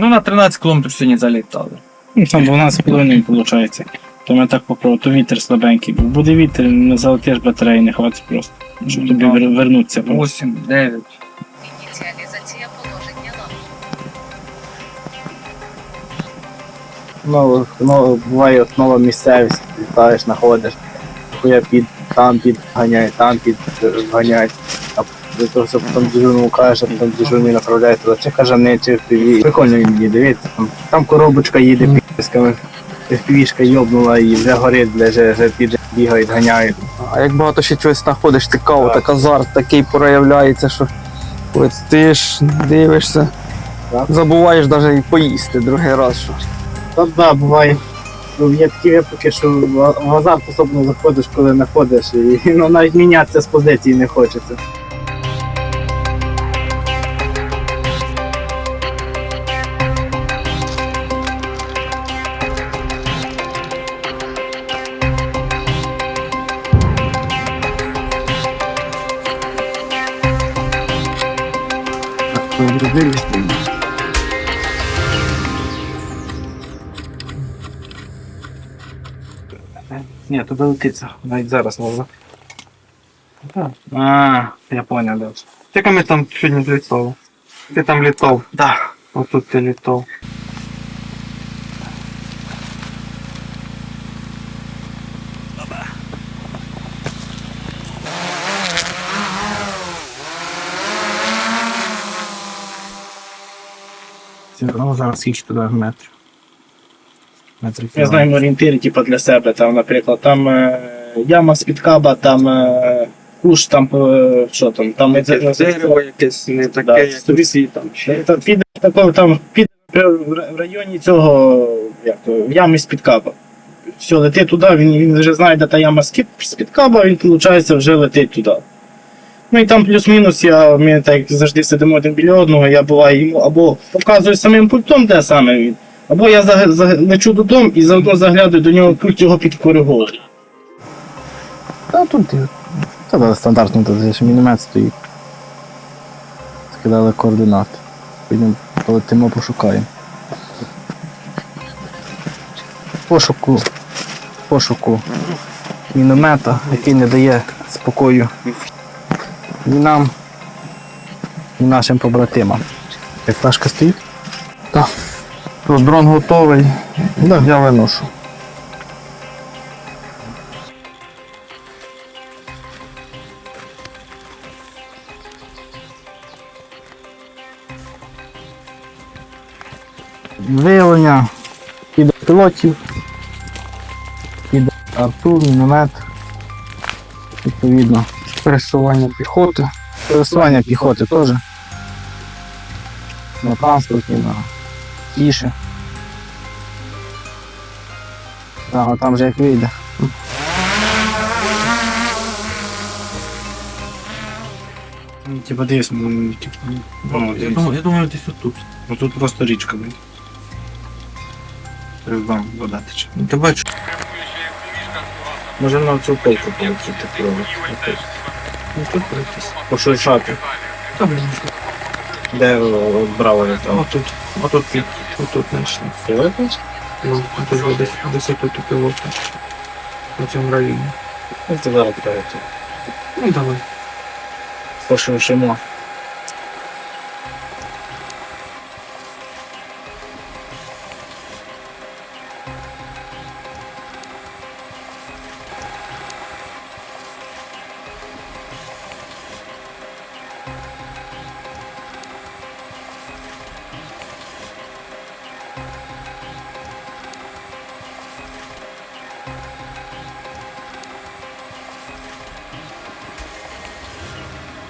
Ну на 13 км сьогодні залітали. Ну, там 12,5 виходить. То ми так попробуємо, то вітер слабенький був. Буде вітер, не залетиш батареї, не хватить просто. Щоб тобі Да. вер- вернутися. просто. 8, 9. Ініціалізація положення ламп. Ну, ну, буває от нова місцевість, літаєш, знаходиш, хуя під, там під ганяє, там під е, ганяють. А то все дежурному каже, потім дежурний направляє туди, чи каже не, FPV. Прикольно він їде, дивіться, там, там коробочка їде підписками, FPV-шка йобнула і вже горить, вже, вже під бігають, ганяють. А як багато ще чогось знаходиш, цікаво, так азарт такий проявляється, що от ти ж дивишся, Так. забуваєш навіть і поїсти другий раз. Що. Та да, буває. Ну, є такі випадки, що в азарт особливо заходиш, коли знаходиш, і ну, навіть мінятися з позиції не хочеться. Ні, туди летиться, навіть зараз можна. А, я понял, да. Яка ми там сьогодні літали? Ти там літав, Да. отут ти літав. Ну, зараз скільки туди метрів. Метрів. Я знаю орієнтири, типу, для себе. Там, наприклад, там е, яма з-під каба, там е, куш, там е, що там, там е, Дерево якесь не таке, Да, як стобі- всі там. ще. Та піде такого там піде в районі цього, як то, в ямі з-під каба. Все, летить туди, він, він вже знає, де та яма з-під з-під каба, він, виходить, вже летить туди. Ну і там плюс-мінус, я, ми так завжди сидимо один біля одного, я буваю йому або показую самим пультом, де саме він, або я за, за, лечу додому і заодно заглядаю до нього пульт його підкориговує. Та тут та, стандартно тут здесь міномет стоїть. Скидали координати. Потім полетимо пошукаємо. Пошуку. Пошуку міномета, який не дає спокою ні нам, ні нашим побратимам. Як флешка стоїть? Тут дрон готовий, Да. я виношу. Виявлення піде пілотів, піде артур, міномет. Відповідно. Пересування піхоти. Пересування піхоти теж. На транспорті, на тіше. Ага, там же як вийде. Типа дивись, ну, типу, ну, Я думаю, я думаю, десь отут. ну тут просто річка, блін. Там вода тече. Ну, Ти бачиш, Може на цю полку полетіти пробувати. ну тут пройтись. Пошуршати. Там, Де о, от браво літав? отут, отут, під- отут знайшли. Ну, тут вже десь, десь тут у пілота. На цьому районі. Ну, це зараз третє. Ну, давай. Пошуршимо.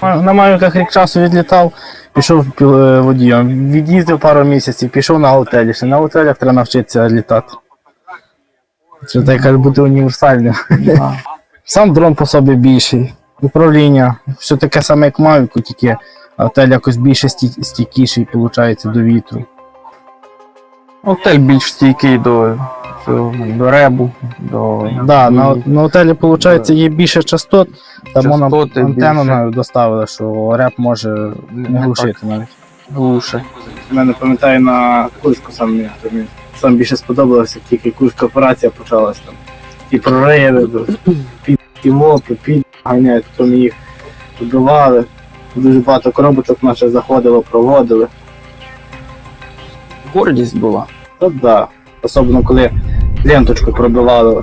На маленьких рік часу відлітав, пішов е, водієм. Від'їздив пару місяців, пішов на готелі. Ще на готелях треба навчитися літати. Це так як бути універсальним. Сам дрон по собі більший. Управління, все таке саме, як Mavic, тільки готель якось більше стійкіший, виходить, до вітру. Готель більш стійкий до, цього, до ребу, до Да, на, на готелі, виходить, є більше частот, там вона Частоти антенну більше. навіть доставили, що реп може не Не глушити навіть. Глуше. У мене пам'ятаю на Курську сам мені, мені сам більше сподобалося, як тільки Курська операція почалась там. І прориви, під мопи, під ганяють, потім їх вбивали. Дуже багато коробочок наших заходило, проводили. Гордість була. Та да. Особливо коли ленточку пробивали,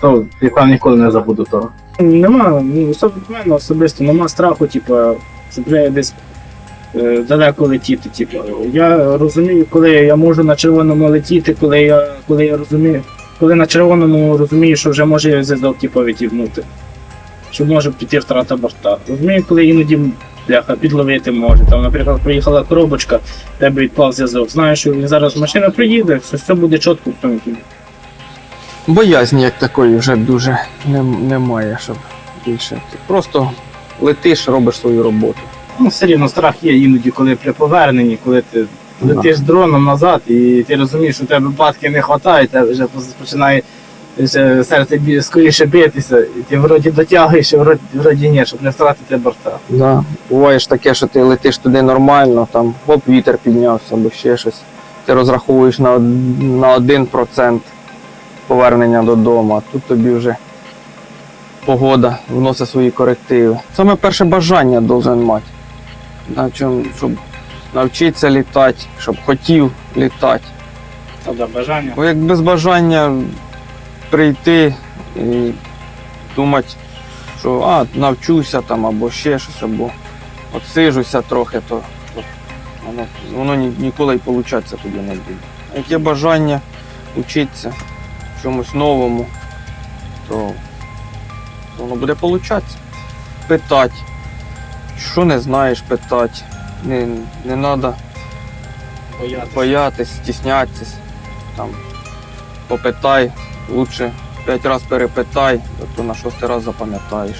то я ніколи не забуду того. Нема, ну, в мене особисто нема страху, типу, щоб вже десь е, далеко летіти. Типу. Я розумію, коли я можу на червоному летіти, коли я, коли я розумію, коли на червоному розумію, що вже може зв'язок типу, відігнути. Що може піти втрата борта. Розумію, коли іноді бляха підловити може. Там, наприклад, приїхала коробочка, тебе відпав зв'язок. Знаєш, що зараз машина приїде, все, все буде чітко в тому. Боязні як такої вже дуже не, немає, щоб більше. Ти просто летиш, робиш свою роботу. Ну, все рівно страх є іноді, коли при поверненні, коли ти Да. летиш дроном назад і ти розумієш, що у тебе батки не вистачає, тебе вже починає вже серце скоріше битися, і ти вроді дотягуєш, вроді, вроді ні, щоб не втратити борта. Да. Буває ж таке, що ти летиш туди нормально, там оп, вітер піднявся або ще щось. Ти розраховуєш на, на 1% повернення додому, а тут тобі вже погода вносить свої корективи. Саме перше бажання должен мати. Щоб навчитися літати, щоб хотів літати. Тоді бажання. Бо як без бажання прийти і думати, що а, навчуся там або ще щось, або отсижуся трохи, то, воно, воно ні- ніколи й получатися тоді не буде. Як є бажання вчитися чомусь новому, то воно буде получатися. Питати. Що не знаєш, питати. Не, не треба Боятися. боятись, стіснятися. там, попитай, лучше п'ять разів перепитай, то на шостий раз запам'ятаєш.